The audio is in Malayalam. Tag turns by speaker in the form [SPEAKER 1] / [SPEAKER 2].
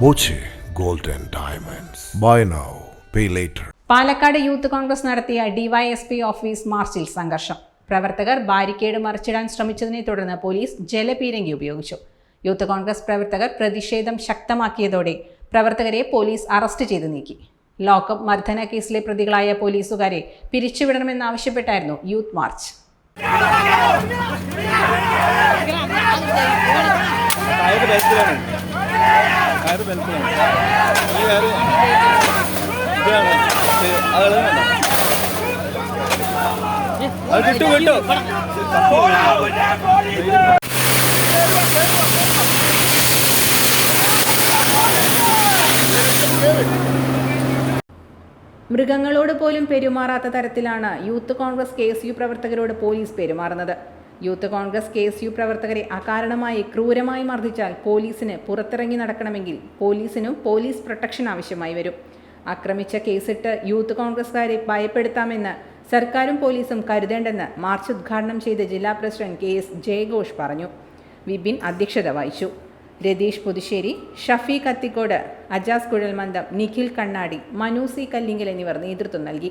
[SPEAKER 1] Boche gold and diamonds buy now pay later
[SPEAKER 2] Palakkad youth Congress നടത്തിയ ഡിവൈഎസ്പി ഓഫീസ് മാർച്ചിൽ സംഘർഷം പ്രവർത്തകർ ബാരിക്കേഡ് മറിച്ചിടാൻ ശ്രമിച്ചതിനെ തുടർന്ന് പോലീസ് ജലപീരങ്കി ഉപയോഗിച്ചു യൂത്ത് കോൺഗ്രസ് പ്രവർത്തകർ പ്രതിഷേധം ശക്തമാക്കിയതോടെ പ്രവർത്തകരെ പോലീസ് അറസ്റ്റ് ചെയ്തു നീക്കി ലോക്കപ്പ് മർദ്ദന കേസിലെ പ്രതികളായ പോലീസുകാരെ പിരിച്ചുവിടണമെന്നാവശ്യപ്പെട്ടായിരുന്നു യൂത്ത് മാർച്ച്
[SPEAKER 3] കയറ് കയറ് ബെൽറ്റിലാണ് ഈ കയറ് ഇതാണ്. അത് വേണ്ട. അത് കിട്ടു കിട്ടു.
[SPEAKER 2] മൃഗങ്ങളോട് പോലും പെരുമാറാത്ത തരത്തിലാണ് youth Congress K S U പ്രവർത്തകരോട് പോലീസ് പെരുമാറുന്നത്. Youth Congress K S U പ്രവർത്തകരെ അകാരണമായി ക്രൂരമായി മർദ്ദിച്ചാൽ പോലീസിന് പുറത്തിറങ്ങി നടക്കണമെങ്കിൽ പോലീസിനും പോലീസ് പ്രൊട്ടക്ഷൻ ആവശ്യമായി വരും. ആക്രമിച്ച കേസിട്ട് യൂത്ത് കോൺഗ്രസ്കാരെ ഭയപ്പെടുത്താമെന്ന് സർക്കാരും പോലീസും കരുതേണ്ടെന്ന് മാർച്ച് ഉദ്ഘാടനം ചെയ്ത ജില്ലാ പ്രസിഡന്റ് കെ എസ് ജയഘോഷ് പറഞ്ഞു. വിപിൻ അധ്യക്ഷത വഹിച്ചു. രതീഷ് പുതുശ്ശേരി ഷഫീഖ് അത്തിക്കോട് അജാസ് കുഴൽമന്ദം നിഖിൽ കണ്ണാടി മനു സി കല്ലിങ്കൽ എന്നിവർ നേതൃത്വം നൽകി.